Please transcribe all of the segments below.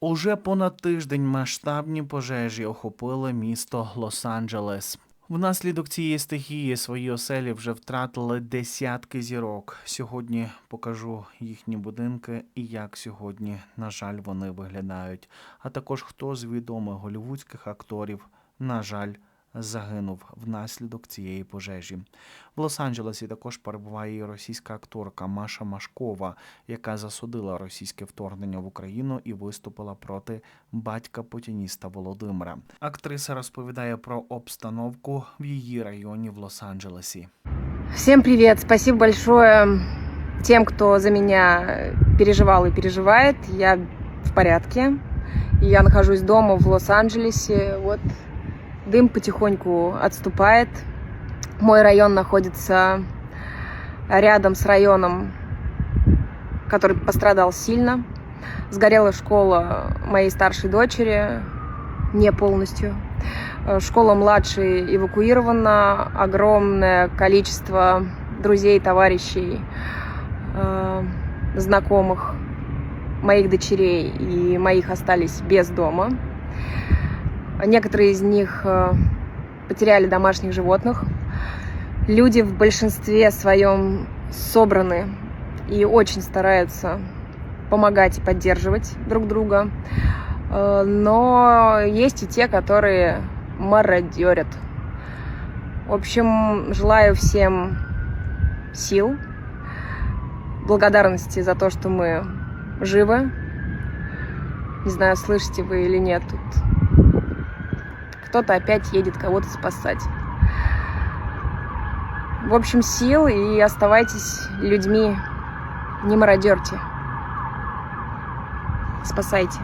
Уже понад тиждень масштабні пожежі охопили місто Лос-Анджелес. Внаслідок цієї стихії свої оселі вже втратили десятки зірок. Сьогодні покажу їхні будинки і як сьогодні, на жаль, вони виглядають. А також хто з відомих голівудських акторів, на жаль, загинув внаслідок цієї пожежі. В Лос-Анджелесі також перебуває і російська акторка Маша Машкова, яка засудила російське вторгнення в Україну і виступила проти батька путініста Володимира. Актриса розповідає про обстановку в її районі в Лос-Анджелесі. Всем привет! Спасибо большое тем, кто за меня переживал и переживает. Я в порядке. Я нахожусь дома в Лос-Анджелесе. Вот дым потихоньку отступает. Мой район находится рядом с районом, который пострадал сильно. Сгорела школа моей старшей дочери не полностью. Э, Школа младшей эвакуирована. Огромное количество друзей, товарищей, э, знакомых моих дочерей и моих остались без дома. Некоторые из них э, потеряли домашних животных. Люди в большинстве своем собраны и очень стараются помогать и поддерживать друг друга. Э, Но есть и те, которые мародерят. В общем, желаю всем сил, благодарности за то, что мы живы. Не знаю, слышите вы или нет тут. Кто-то опять едет кого-то спасать. В общем, сил и оставайтесь людьми. Не мародерьте. Спасайте.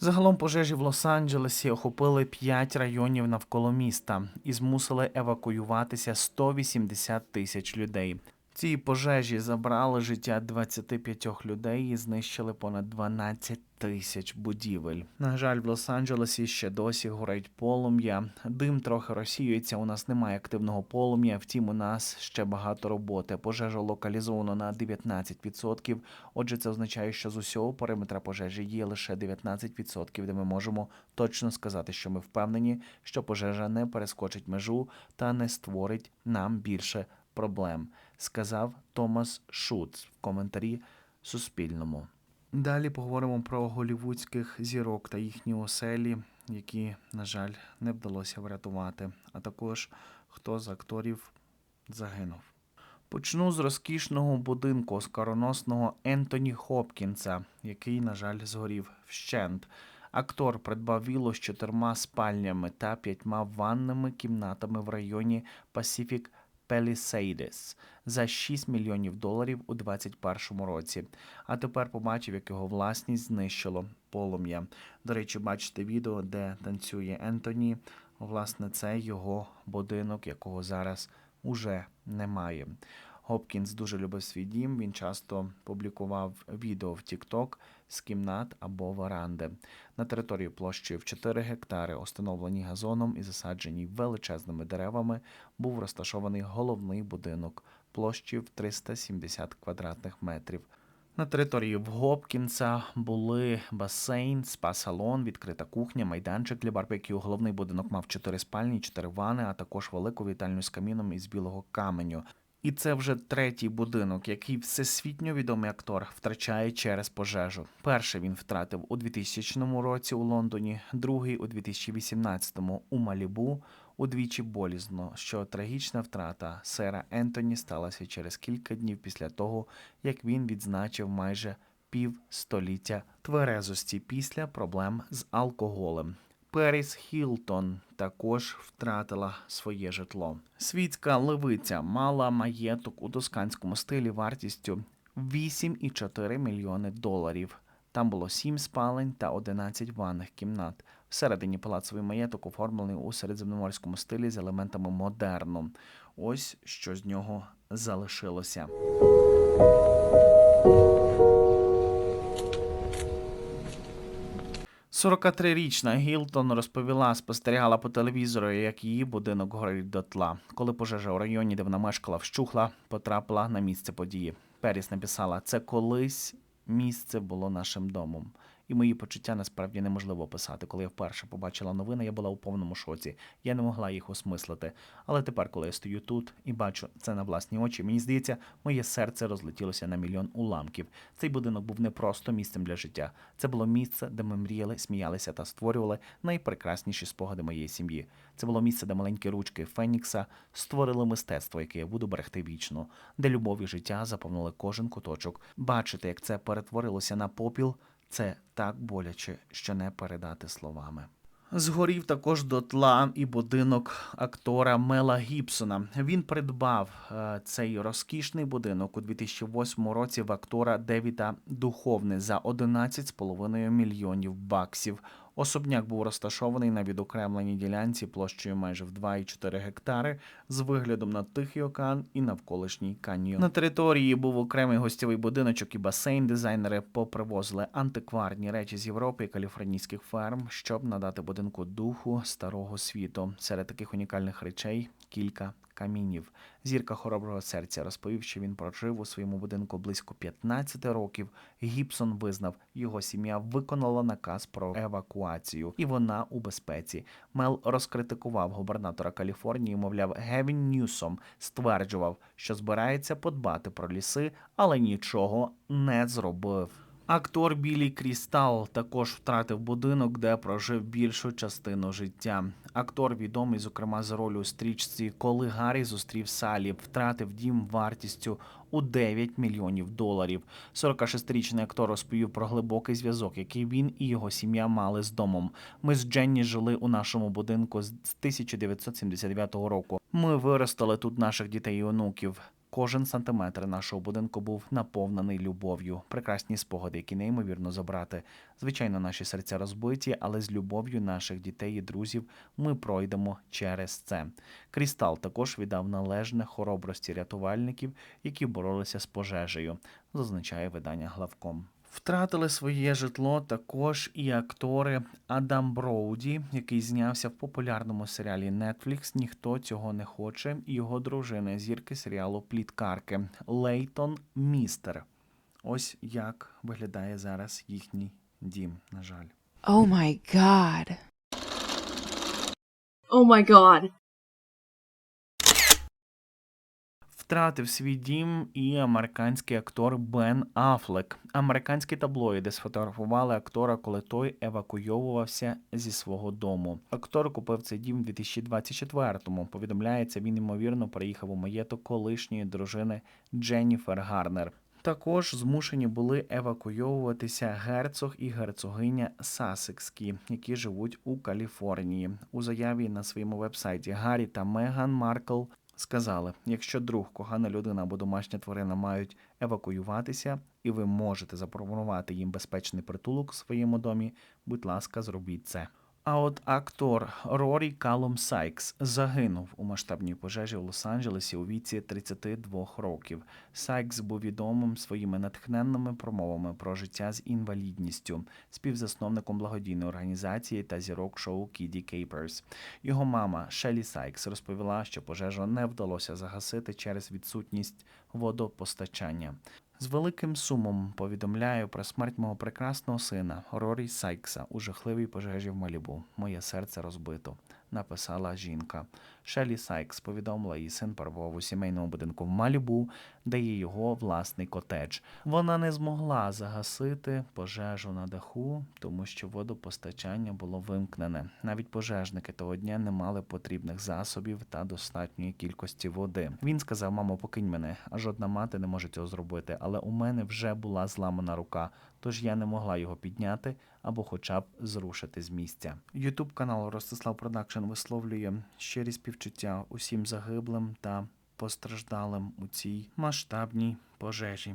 Загалом пожежі в Лос-Анджелесі охопили 5 районів навколо міста і змусили евакуюватися 180 тисяч людей. Ці пожежі забрали життя 25 людей і знищили понад 12 тисяч будівель. На жаль, в Лос-Анджелесі ще досі горить полум'я. Дим трохи розсіюється. У нас немає активного полум'я. Втім, у нас ще багато роботи. Пожежа локалізовано на 19%. Отже, це означає, що з усього периметра пожежі є лише 19%, де ми можемо точно сказати, що ми впевнені, що пожежа не перескочить межу та не створить нам більше проблем, сказав Томас Шуц в коментарі Суспільному. Далі поговоримо про голівудських зірок та їхні оселі, які, на жаль, не вдалося врятувати, а також хто з акторів загинув. Почну з розкішного будинку оскароносного Ентоні Хопкінса, який, на жаль, згорів вщент. Актор придбав віллу з чотирма спальнями та п'ятьма ванними кімнатами в районі Pacific Palisades за 6 мільйонів доларів у 2021 році. А тепер побачив, як його власність знищило полум'я. До речі, бачите відео, де танцює Ентоні. Власне, це його будинок, якого зараз уже немає. Гопкінс дуже любив свій дім. Він часто публікував відео в TikTok з кімнат або веранди. На території площею в 4 гектари, установлені газоном і засаджені величезними деревами, був розташований головний будинок площею в 370 квадратних метрів. На території Гопкінса були басейн, спа-салон, відкрита кухня, майданчик для барбекю. Головний будинок мав чотири спальні, чотири вани, а також велику вітальню з каміном із білого каменю. І це вже третій будинок, який всесвітньо відомий актор втрачає через пожежу. Перший він втратив у 2000 році у Лондоні, другий у 2018 у Малібу. Удвічі болізно, що трагічна втрата сера Ентоні сталася через кілька днів після того, як він відзначив майже півстоліття тверезості після проблем з алкоголем. Періс Хілтон також втратила своє житло. Світська левиця мала маєток у тосканському стилі вартістю 8,4 мільйони доларів. Там було 7 спалень та 11 ванних кімнат. Всередині палацовий маєток оформлений у середземноморському стилі з елементами модерну. Ось що з нього залишилося. 43-річна Гілтон розповіла, спостерігала по телевізору, як її будинок горить дотла. Коли пожежа у районі, де вона мешкала, вщухла, потрапила на місце події. Періс написала: це колись місце було нашим домом. І мої почуття насправді неможливо описати. Коли я вперше побачила новини, я була у повному шоці. Я не могла їх осмислити. Але тепер, коли я стою тут і бачу це на власні очі, мені здається, моє серце розлетілося на мільйон уламків. Цей будинок був не просто місцем для життя. Це було місце, де ми мріяли, сміялися та створювали найпрекрасніші спогади моєї сім'ї. Це було місце, де маленькі ручки Фенікса створили мистецтво, яке я буду берегти вічно, де любов і життя заповнили кожен куточок. Бачити, як це перетворилося на попіл, це так боляче, що не передати словами. Згорів також дотла і будинок актора Мела Гібсона. Він придбав е, цей розкішний будинок у 2008 році в актора Девіда Духовне за 11,5 мільйонів баксів. Особняк був розташований на відокремленій ділянці площею майже в 2,4 гектари з виглядом на Тихий океан і навколишній каньйон. На території був окремий гостєвий будиночок і басейн. Дизайнери попривозили антикварні речі з Європи і каліфорнійських ферм, щоб надати будинку духу старого світу. Серед таких унікальних речей кілька камінів. Зірка хороброго серця розповів, що він прожив у своєму будинку близько 15 років. Гібсон визнав, його сім'я виконала наказ про евакуацію, і вона у безпеці. Мел розкритикував губернатора Каліфорнії, мовляв, Гевін Ньюсом стверджував, що збирається подбати про ліси, але нічого не зробив. Актор Білі Крістал також втратив будинок, де прожив більшу частину життя. Актор відомий, зокрема, за роль у стрічці Коли Гаррі зустрів Салі, втратив дім вартістю у 9 мільйонів доларів. 46-річний актор розповів про глибокий зв'язок, який він і його сім'я мали з домом. Ми з Дженні жили у нашому будинку з 1979 року. Ми виростили тут наших дітей і онуків. Кожен сантиметр нашого будинку був наповнений любов'ю, прекрасні спогади, які неймовірно забрати. Звичайно, наші серця розбиті, але з любов'ю наших дітей і друзів ми пройдемо через це. Крістал також віддав належне хоробрості рятувальників, які боролися з пожежею, зазначає видання главком. Втратили своє житло також і актори Адам Броуді, який знявся в популярному серіалі Netflix Ніхто цього не хоче, і його дружина зірки серіалу Пліткарки Лейтон Містер. Ось як виглядає зараз їхній дім, на жаль. Oh my god. Oh my god. Втратив свій дім і американський актор Бен Афлек. Американські таблоїди сфотографували актора, коли той евакуйовувався зі свого дому. Актор купив цей дім у 2024-му. Повідомляється, він ймовірно приїхав у маєток колишньої дружини Дженніфер Гарнер. Також змушені були евакуйовуватися герцог і герцогиня Сасекські, які живуть у Каліфорнії. У заяві на своєму вебсайті Гаррі та Меган Маркл сказали: якщо друг, кохана людина або домашня тварина мають евакуюватися, і ви можете запропонувати їм безпечний притулок у своєму домі, будь ласка, зробіть це. А от актор Рорі Калум Сайкс загинув у масштабній пожежі в Лос-Анджелесі у віці 32 років. Сайкс був відомим своїми натхненними промовами про життя з інвалідністю, співзасновником благодійної організації та зірок шоу Кіді Кейперс. Його мама Шелі Сайкс розповіла, що пожежу не вдалося загасити через відсутність водопостачання. З великим сумом повідомляю про смерть мого прекрасного сина Рорі Сайкса у жахливій пожежі в Малібу. Моє серце розбито, написала жінка. Шелі Сайкс повідомила, її син перебував у сімейному будинку в Малібу, де є його власний котедж. Вона не змогла загасити пожежу на даху, тому що водопостачання було вимкнене. Навіть пожежники того дня не мали потрібних засобів та достатньої кількості води. Він сказав: мамо, покинь мене, а жодна мати не може цього зробити. Але у мене вже була зламана рука, тож я не могла його підняти або хоча б зрушити з місця. Ютуб канал Ростислав Продакшн висловлює щирі співчуття усім загиблим та постраждалим у цій масштабній пожежі.